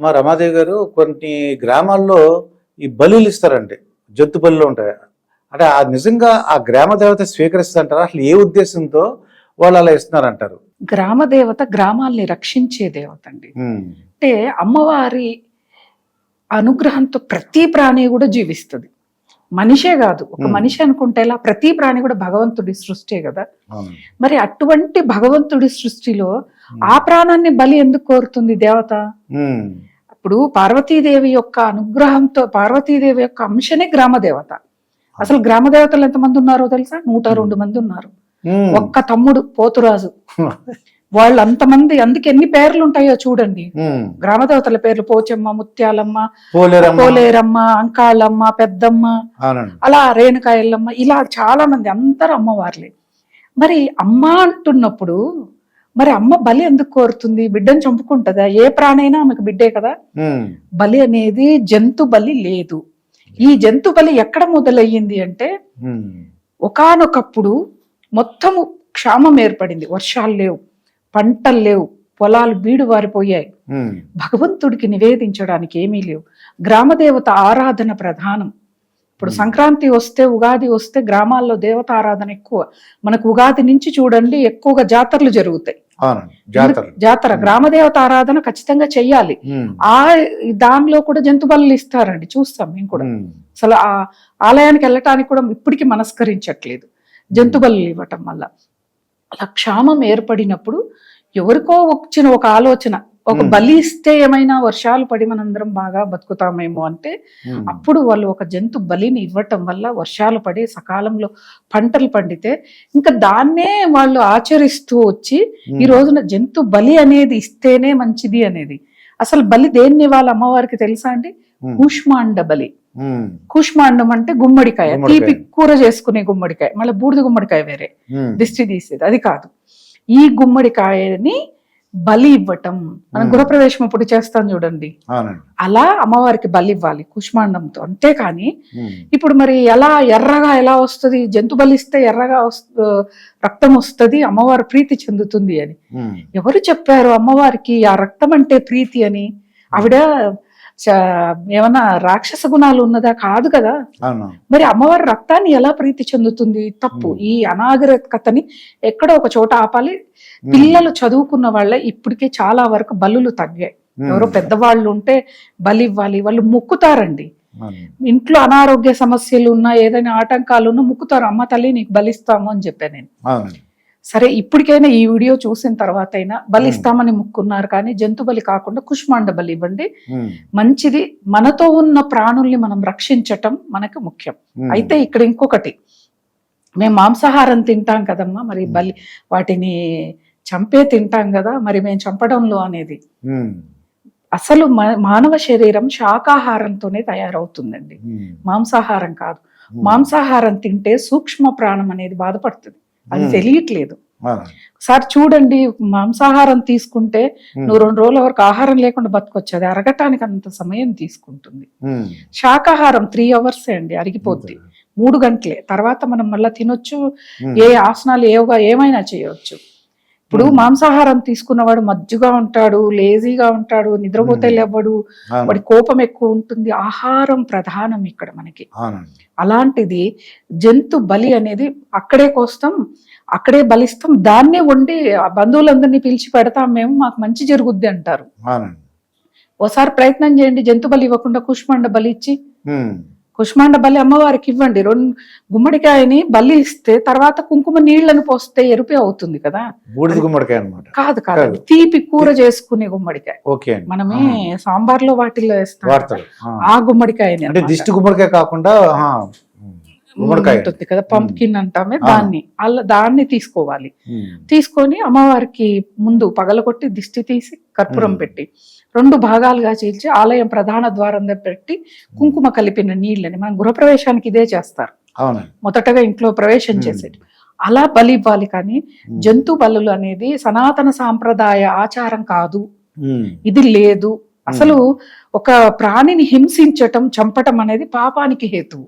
మా రమాదేవి గారు కొన్ని గ్రామాల్లో ఈ బలులు ఇస్తారండి జంతు బలులు ఉంటాయి. అంటే ఆ నిజంగా ఆ గ్రామ దేవత స్వీకరిస్తుంటారా అసలు ఏ ఉద్దేశంతో వాళ్ళు అలా ఇస్తున్నారంటారు? గ్రామ దేవత గ్రామాల్ని రక్షించే దేవత అండి. అంటే అమ్మవారి అనుగ్రహంతో ప్రతి ప్రాణి కూడా జీవిస్తుంది. మనిషే కాదు. ఒక. మనిషి అనుకుంటే ఇలా ప్రతి ప్రాణి కూడా భగవంతుడి సృష్టే కదా. మరి అటువంటి భగవంతుడి సృష్టిలో ఆ ప్రాణాన్ని బలి ఎందుకు కోరుతుంది దేవత? ఇప్పుడు పార్వతీదేవి యొక్క అనుగ్రహంతో పార్వతీదేవి యొక్క అంశనే గ్రామ దేవత అసలు గ్రామ దేవతలు ఎంతమంది ఉన్నారో తెలుసా? నూట రెండు మంది ఉన్నారు. ఉమ్. ఒక్క తమ్ముడు పోతురాజు. వాళ్ళు అంతమంది అందుకే ఎన్ని పేర్లు ఉంటాయో చూడండి. ఉమ్. గ్రామ దేవతల పేర్లు పోచమ్మ ముత్యాలమ్మ పోలేరమ్మ. అంకాళమ్మ పెద్దమ్మ. అలా రేణుకాయలమ్మ ఇలా చాలా మంది అందరు అమ్మవార్లే. మరి అమ్మ అంటున్నప్పుడు మరి అమ్మ బలి ఎందుకు కోరుతుంది? బిడ్డను చంపుకుంటుందా? ఏ ప్రాణైనా ఆమెకు బిడ్డే కదా. బలి అనేది జంతు బలి లేదు. ఈ జంతు బలి ఎక్కడ మొదలయ్యింది అంటే ఒకానొకప్పుడు మొత్తము క్షామం ఏర్పడింది. వర్షాలు లేవు పంటలు లేవు పొలాలు బీడు వారిపోయాయి. భగవంతుడికి నివేదించడానికి ఏమీ లేవు. గ్రామదేవత ఆరాధన ప్రధానం. ఇప్పుడు సంక్రాంతి వస్తే ఉగాది వస్తే గ్రామాల్లో దేవత ఆరాధన ఎక్కువ. మనకు ఉగాది నుంచి చూడండి ఎక్కువగా జాతరలు జరుగుతాయి. జాతర. గ్రామదేవత ఆరాధన ఖచ్చితంగా చెయ్యాలి. ఆ దానిలో కూడా జంతు బలులు ఇస్తారండి చూస్తాం మేము కూడా. అసలు ఆ ఆలయానికి వెళ్ళటానికి కూడా ఇప్పటికీ మనస్కరించట్లేదు. జంతు బలులు ఇవ్వటం వల్ల. అలా క్షామం ఏర్పడినప్పుడు ఎవరికో వచ్చిన ఒక ఆలోచన ఒక. బలి ఇస్తే ఏమైనా వర్షాలు పడి మనందరం బాగా బతుకుతామేమో అంటే అప్పుడు వాళ్ళు ఒక జంతు బలిని ఇవ్వటం వల్ల వర్షాలు పడి సకాలంలో పంటలు పండితే ఇంకా దాన్నే వాళ్ళు ఆచరిస్తూ వచ్చి ఈ రోజున జంతు బలి అనేది ఇస్తేనే మంచిది అనేది. అసలు బలి దేన్ని వాళ్ళ అమ్మవారికి తెలుసా అండి? కూష్మాండ బలి. కూష్మాండం అంటే గుమ్మడికాయ. తీపి కూర చేసుకునే గుమ్మడికాయ. మళ్ళీ బూడిద గుమ్మడికాయ వేరే. దిష్టి తీసేది. అది కాదు. ఈ గుమ్మడికాయని బలి ఇవ్వటం. మనం. గృహప్రవేశం ఇప్పుడు చేస్తాం చూడండి. అలా అమ్మవారికి బలి ఇవ్వాలి కుష్మాండంతో. అంతేకాని ఇప్పుడు మరి ఎలా ఎర్రగా ఎలా వస్తుంది? జంతు బలిస్తే ఎర్రగా వస్తు రక్తం వస్తుంది అమ్మవారు ప్రీతి చెందుతుంది అని. ఎవరు చెప్పారు అమ్మవారికి ఆ రక్తం అంటే ప్రీతి అని? ఆవిడ ఏమన్నా రాక్షస గుణాలు ఉన్నదా? కాదు కదా. మరి అమ్మవారి రక్తాన్ని ఎలా ప్రీతి చెందుతుంది? తప్పు. ఈ అనాగరికతని ఎక్కడో ఒక చోట ఆపాలి. పిల్లలు చదువుకున్న వాళ్ళ ఇప్పటికే చాలా వరకు బలులు తగ్గాయి ఎవరో పెద్దవాళ్ళు ఉంటే బలి ఇవ్వాలి. వాళ్ళు మొక్కుతారండి. ఇంట్లో అనారోగ్య సమస్యలు ఉన్నా ఏదైనా ఆటంకాలు ఉన్నా మొక్కుతారు. అమ్మ తల్లి నీకు బలిస్తాము అని చెప్పాను నేను. సరే ఇప్పటికైనా ఈ వీడియో చూసిన తర్వాత అయినా బలి ఇస్తామని ముక్కున్నారు కానీ జంతు బలి కాకుండా కుష్మాండ బలి ఇవ్వండి. మంచిది. మనతో ఉన్న ప్రాణుల్ని మనం రక్షించటం మనకు ముఖ్యం. అయితే ఇక్కడ ఇంకొకటి. మేము మాంసాహారం తింటాం కదమ్మా మరి బలి వాటిని చంపే తింటాం కదా మరి మేము చంపడంలో అనేది. అసలు మానవ శరీరం శాకాహారంతోనే తయారవుతుందండి. మాంసాహారం కాదు. మాంసాహారం తింటే సూక్ష్మ ప్రాణం అనేది బాధపడుతుంది. అది. తెలియట్లేదు. ఒకసారి చూడండి మాంసాహారం తీసుకుంటే నువ్వు రెండు రోజుల వరకు ఆహారం లేకుండా బతకొచ్చు. అది అరగటానికి అంత సమయం తీసుకుంటుంది. శాకాహారం త్రీ అవర్స్ అండి అరిగిపోద్ది. మూడు గంటలే. తర్వాత మనం మళ్ళీ తినొచ్చు. ఏ ఆసనాలు ఏవగా ఏమైనా చేయొచ్చు. ఇప్పుడు Hmm. మాంసాహారం తీసుకున్నవాడు మజ్జుగా ఉంటాడు లేజీగా ఉంటాడు నిద్రపోతే Hmm. లేవడు. వాడి కోపం ఎక్కువ ఉంటుంది ఆహారం ప్రధానం ఇక్కడ మనకి అలాంటిది జంతు బలి అనేది అక్కడే కోస్తాం అక్కడే బలిస్తాం దాన్నే వండి ఆ బంధువులందరినీ పిలిచి పెడతాం మేము మాకు మంచి జరుగుద్ది అంటారు ఓసారి ప్రయత్నం చేయండి జంతు బలి ఇవ్వకుండా కుష్మాండ బలి ఇచ్చి ఉమ్, కుష్మాండ బలి అమ్మవారికి ఇవ్వండి. రెండు గుమ్మడికాయని బలి ఇస్తే తర్వాత కుంకుమ నీళ్ళను పోస్తే ఎరుపే అవుతుంది కదా? బూడిద గుమ్మడికాయ అనమాట కాదు కాదు. తీపి కూర చేసుకునే గుమ్మడికాయ. ఓకే మనమే సాంబార్లో వాటిల్లో వేస్తాం. ఆ. గుమ్మడికాయని అంటే. దిష్టి గుమ్మడికాయ కాకుండా ఉంటుంది కదా పంకిన్ అంటామే. దాన్ని. అలా దాన్ని తీసుకోవాలి. తీసుకొని అమ్మవారికి ముందు పగలగొట్టి దిష్టి తీసి కర్పూరం. పెట్టి రెండు భాగాలుగా చీల్చి ఆలయం ప్రధాన ద్వారం పెట్టి కుంకుమ కలిపిన నీళ్ళని మనం గృహప్రవేశానికి ఇదే చేస్తారు. మొదటగా ఇంట్లో ప్రవేశం. చేసేది. అలా బలి ఇవ్వాలి కానీ జంతు బలులు అనేది సనాతన సాంప్రదాయ ఆచారం కాదు. ఇది లేదు. అసలు ఒక ప్రాణిని హింసించటం చంపటం అనేది పాపానికి హేతువు.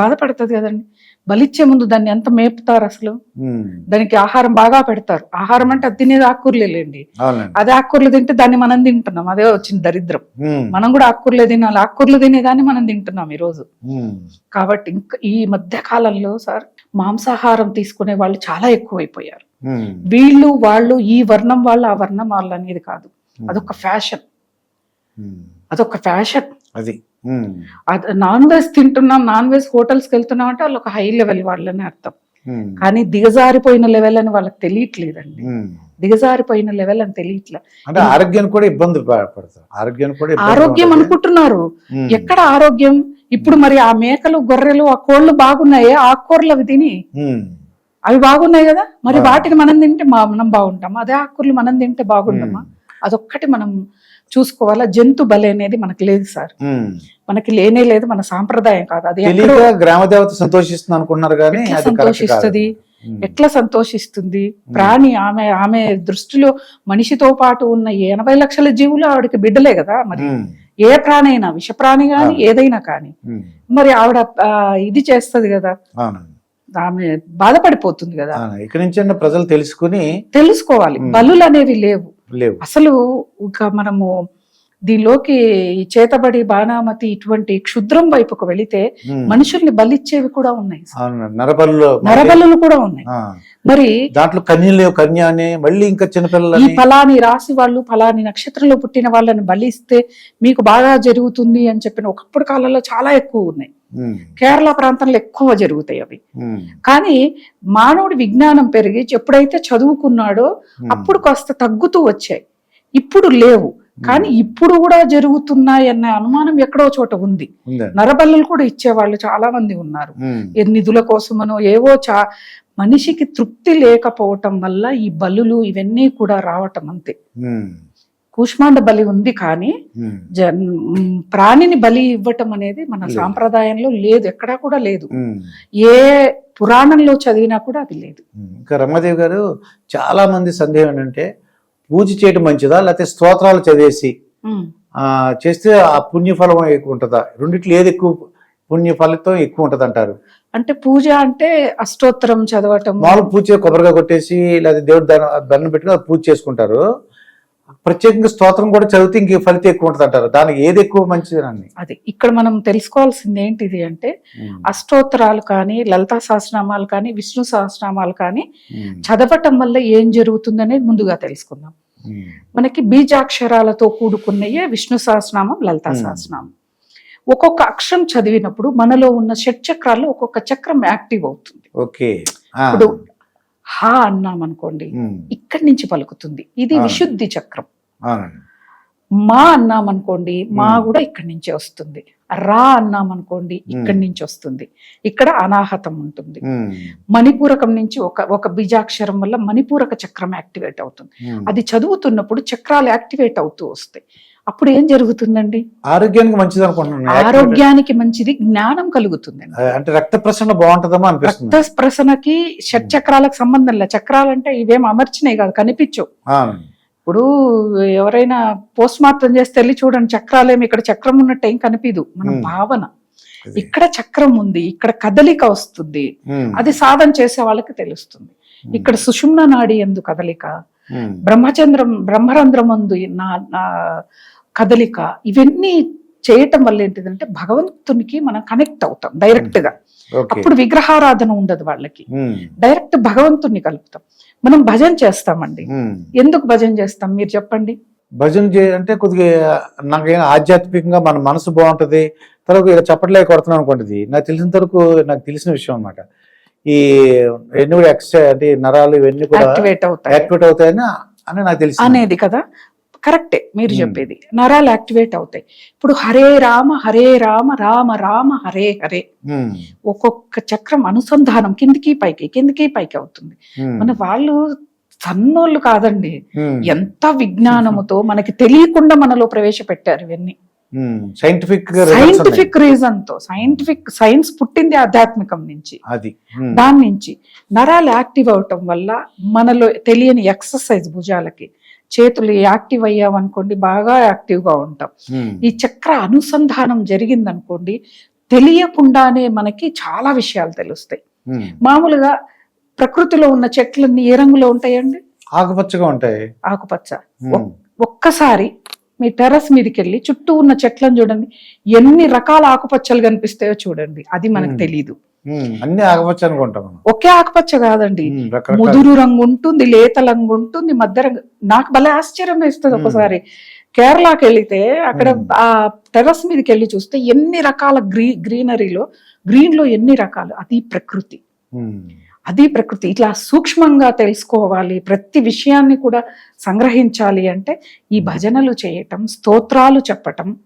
బాధపడుతుంది కదండి. బలిచ్చే ముందు దాన్ని ఎంత మేపుతారు అసలు. దానికి ఆహారం బాగా పెడతారు. ఆహారం అంటే అది తినేది ఆకుకూరలే లేండి. అవునండి. అదే ఆకుకూరలు తింటే దాన్ని మనం తింటున్నాం. అదే వచ్చింది దరిద్రం. మనం కూడా ఆకుకూరలే తినాలి. ఆకుకూరలు తినేదాన్ని మనం తింటున్నాం ఈ రోజు ఉమ్. కాబట్టి ఇంకా ఈ మధ్య కాలంలో సార్ మాంసాహారం తీసుకునే వాళ్ళు చాలా ఎక్కువైపోయారు. వీళ్ళు వాళ్ళు ఈ వర్ణం వాళ్ళు ఆ వర్ణం వాళ్ళు అనేది కాదు అదొక ఫ్యాషన్. అదొక ఫ్యాషన్. అది. నాన్ వెజ్ తింటున్నాం నాన్ వెజ్ హోటల్స్కి వెళ్తున్నాం అంటే వాళ్ళు ఒక హై లెవెల్ వాళ్ళని అర్థం. కానీ దిగజారిపోయిన లెవెల్ అని వాళ్ళకి తెలియట్లేదండి. దిగజారిపోయిన లెవెల్ అని తెలియట్లే. అంటే ఆరోగ్యానికి కూడా ఇబ్బందులు పడతారు. ఆరోగ్యానికి కూడా ఆరోగ్యం. అనుకుంటున్నారు. ఎక్కడ ఆరోగ్యం? ఇప్పుడు మరి ఆ మేకలు గొర్రెలు ఆ కోళ్ళు బాగున్నాయే? ఆకుకూరలు అవి తిని. అవి బాగున్నాయి కదా? మరి ఆ. వాటిని మనం తింటే మనం బాగుంటాం అదే ఆకుకూరలు మనం తింటే బాగుండమా? అదొక్కటి మనం చూసుకోవాలా? జంతు బలి అనేది మనకి లేదు సార్. మనకి లేనే లేదు మన సాంప్రదాయం కాదు. అది ఎక్కడో తెలియక గ్రామ దేవత సంతోషిస్తుంది అనుకుంటున్నారు కానీ సంతోషిస్తుంది. ఎట్లా సంతోషిస్తుంది? ప్రాణి ఆమె ఆమె దృష్టిలో మనిషితో పాటు ఉన్న ఎనభై లక్షల జీవులు ఆవిడకి బిడ్డలే కదా మరి. ఏ ప్రాణి అయినా విష ప్రాణి గాని ఏదైనా కానీ. మరి ఆవిడ ఇది చేస్తది కదా. ఆమె బాధపడిపోతుంది కదా. ఇక్కడి నుంచి ప్రజలు తెలుసుకుని తెలుసుకోవాలి. బలులు అనేవి లేవు. లేవు అసలు ఇంకా మనము దీనిలోకి ఈ చేతబడి బాణామతి ఇటువంటి క్షుద్రం వైపుకు వెళితే. మనుషుల్ని బలిచ్చేవి కూడా ఉన్నాయి నరబలులు కూడా ఉన్నాయి. మరి దాంట్లో కన్యలు కన్య అని మళ్ళీ ఇంకా ఈ చిన్నపిల్లలని ఫలాని రాశి వాళ్ళు ఫలాని నక్షత్రంలో పుట్టిన వాళ్ళని బలిస్తే మీకు బాగా జరుగుతుంది అని చెప్పిన ఒకప్పుడు కాలంలో చాలా ఎక్కువ ఉన్నాయి. కేరళ ప్రాంతంలో ఎక్కువ జరుగుతాయి అవి. కానీ మానవుడి విజ్ఞానం పెరిగి ఎప్పుడైతే చదువుకున్నాడో. అప్పుడు కాస్త తగ్గుతూ వచ్చాయి. ఇప్పుడు లేవు. కానీ ఇప్పుడు కూడా జరుగుతున్నాయి అన్న అనుమానం ఎక్కడో చోట ఉంది. నరబల్లులు కూడా ఇచ్చేవాళ్ళు చాలా మంది ఉన్నారు నిధుల కోసమనో ఏవో చా మనిషికి తృప్తి లేకపోవటం వల్ల ఈ బలులు ఇవన్నీ కూడా రావటం అంతే. కూష్మాండ బలి ఉంది కానీ ప్రాణిని బలి ఇవ్వటం అనేది మన. సాంప్రదాయంలో లేదు ఎక్కడా కూడా లేదు. ఏ పురాణంలో చదివినా కూడా అది లేదు. ఇంకా రమాదేవి గారు చాలా మంది సందేహం ఏంటంటే పూజ చేయడం మంచిదా? లేకపోతే స్తోత్రాలు చదివేసి చేస్తే ఆ పుణ్యఫలం ఎక్కువ ఉంటుందా రెండిట్లో ఏది ఎక్కువ పుణ్య ఫలితం ఎక్కువ ఉంటది అంటారు అంటే పూజ అంటే అష్టోత్తరం చదవటం మామూలు పూజ కొబ్బరిగా కొట్టేసి లేదా దేవుడి దండం పెట్టుకుని పూజ చేసుకుంటారు. ప్రత్యేకంగా స్తోత్రం కూడా చదివితే ఇంక ఫలితం ఎక్కువ ఉంటది అంటారు. దానికి ఏది ఎక్కువ మంచిదని అది ఇక్కడ మనం తెలుసుకోవాల్సింది ఏంటిది అంటే అష్టోత్తరాలు కానీ లలితా సహస్రనామాలు కానీ విష్ణు సహస్రనామాలు కానీ చదవటం వల్ల ఏం జరుగుతుందనేది ముందుగా తెలుసుకుందాం. మనకి బీజాక్షరాలతో కూడుకున్నయే విష్ణు సహస్రనామం లలితా. సహస్రనామం. ఒక్కొక్క అక్షరం చదివినప్పుడు మనలో ఉన్న షట్ చక్రాల్లో ఒక్కొక్క చక్రం యాక్టివ్ అవుతుంది. ఓకే. ఇప్పుడు హా అన్నాం అనుకోండి ఇక్కడి నుంచి పలుకుతుంది. ఇది. విశుద్ధి చక్రం. మా అన్నాం అనుకోండి మా. కూడా ఇక్కడి నుంచే వస్తుంది. రా అన్నాం అనుకోండి ఇక్కడి నుంచి వస్తుంది. ఇక్కడ అనాహతం ఉంటుంది. మణిపూరకం నుంచి ఒక ఒక బీజాక్షరం వల్ల మణిపూరక చక్రం యాక్టివేట్ అవుతుంది. అది చదువుతున్నప్పుడు చక్రాలు యాక్టివేట్ అవుతూ వస్తాయి. అప్పుడు ఏం జరుగుతుందండి ఆరోగ్యానికి మంచిది అనుకుంటున్నాను ఆరోగ్యానికి మంచిది జ్ఞానం కలుగుతుందండి అంటే రక్త ప్రసరణ బాగుంటదేమో అనిపిస్తుంది రక్త స్ప్రసనకి షట్ చక్రాలకు సంబంధం లేదు చక్రాలు అంటే ఇవేం అమర్చినాయి కాదు కనిపించవు. ఇప్పుడు ఎవరైనా పోస్ట్ మార్టం చేస్తే వెళ్ళి చూడండి చక్రాలేమి ఇక్కడ చక్రం ఉన్నట్టు ఏం కనిపించదు మన. భావన. ఇక్కడ చక్రం ఉంది ఇక్కడ కదలిక వస్తుంది. అది సాధన చేసే వాళ్ళకి తెలుస్తుంది. ఇక్కడ సుషుమ్న నాడి ఎందు కదలిక. బ్రహ్మచంద్రం బ్రహ్మరంధ్రం అందు నా నా కదలిక ఇవన్నీ చేయటం వల్ల ఏంటిదంటే భగవంతునికి మనం కనెక్ట్ అవుతాం డైరెక్ట్గా ఓకే అప్పుడు విగ్రహారాధన ఉండదు వాళ్ళకి. డైరెక్ట్ భగవంతుని కలుపుతాం. మనం భజన చేస్తామండి. ఉమ్. ఎందుకు భజన చేస్తాం? మీరు చెప్పండి. భజన చే అంటే కొద్దిగా నాకేం ఆధ్యాత్మికంగా మన మనసు బాగుంటది. తర్వాత ఇలా చప్పట్లే కొడుతున్నాను అనుకోండి నాకు తెలిసినంత వరకు నాకు తెలిసిన విషయం అన్నమాట. ఈ ఎన్ని కూడా ఎక్స్ట్రా అంటే నరాలు ఇవన్నీ కూడా యాక్టివేట్ అవుతాయి. యాక్టివేట్ అవుతాయని అని నాకు తెలిసి అనేది కదా. కరెక్టే మీరు. చెప్పేది. నరాలు యాక్టివేట్ అవుతాయి. ఇప్పుడు హరే రామ హరే రామ రామ రామ హరే హరే. ఒక్కొక్క చక్రం అనుసంధానం కిందికి పైకి కిందికి పైకి అవుతుంది. మన వాళ్ళు సన్నోళ్ళు కాదండి. ఎంత విజ్ఞానముతో మనకి తెలియకుండా మనలో ప్రవేశపెట్టారు ఇవన్నీ. సైంటిఫిక్ సైంటిఫిక్ రీజన్తో సైంటిఫిక్ సైన్స్ పుట్టింది ఆధ్యాత్మికం నుంచి. అది. దాని నుంచి నరాలు యాక్టివ్ అవటం వల్ల మనలో తెలియని ఎక్సర్సైజ్ భుజాలకి చేతులు యాక్టివ్ అయ్యామనుకోండి బాగా యాక్టివ్గా ఉంటాం. ఈ చక్ర అనుసంధానం జరిగిందనుకోండి తెలియకుండానే మనకి చాలా విషయాలు తెలుస్తాయి. మామూలుగా ప్రకృతిలో ఉన్న చెట్లన్నీ ఏ రంగులో ఉంటాయండి? ఆకుపచ్చగా ఉంటాయి. ఆకుపచ్చ. ఒక్కసారి మీ టెర్రస్ మీదకి వెళ్ళి చుట్టూ ఉన్న చెట్లను చూడండి ఎన్ని రకాల ఆకుపచ్చలు కనిపిస్తాయో చూడండి. అది మనకు Hmm. అన్ని ఆకుపచ్చ అనుకుంటాం ఒకే ఆకుపచ్చ కాదండి. ముదురు రంగు ఉంటుంది లేత రంగు ఉంటుంది మధ్య రంగు నాకు భలే ఆశ్చర్యం వేస్తుంది. ఒకసారి. కేరళకి వెళితే అక్కడ. ఆ టెర్రస్ మీదకి వెళ్ళి చూస్తే ఎన్ని రకాల గ్రీ గ్రీనరీలో గ్రీన్లో ఎన్ని రకాలు? అది ప్రకృతి. అది ప్రకృతి. ఇట్లా సూక్ష్మంగా తెలుసుకోవాలి. ప్రతి విషయాన్ని కూడా సంగ్రహించాలి అంటే ఈ భజనలు చేయటం స్తోత్రాలు చెప్పటం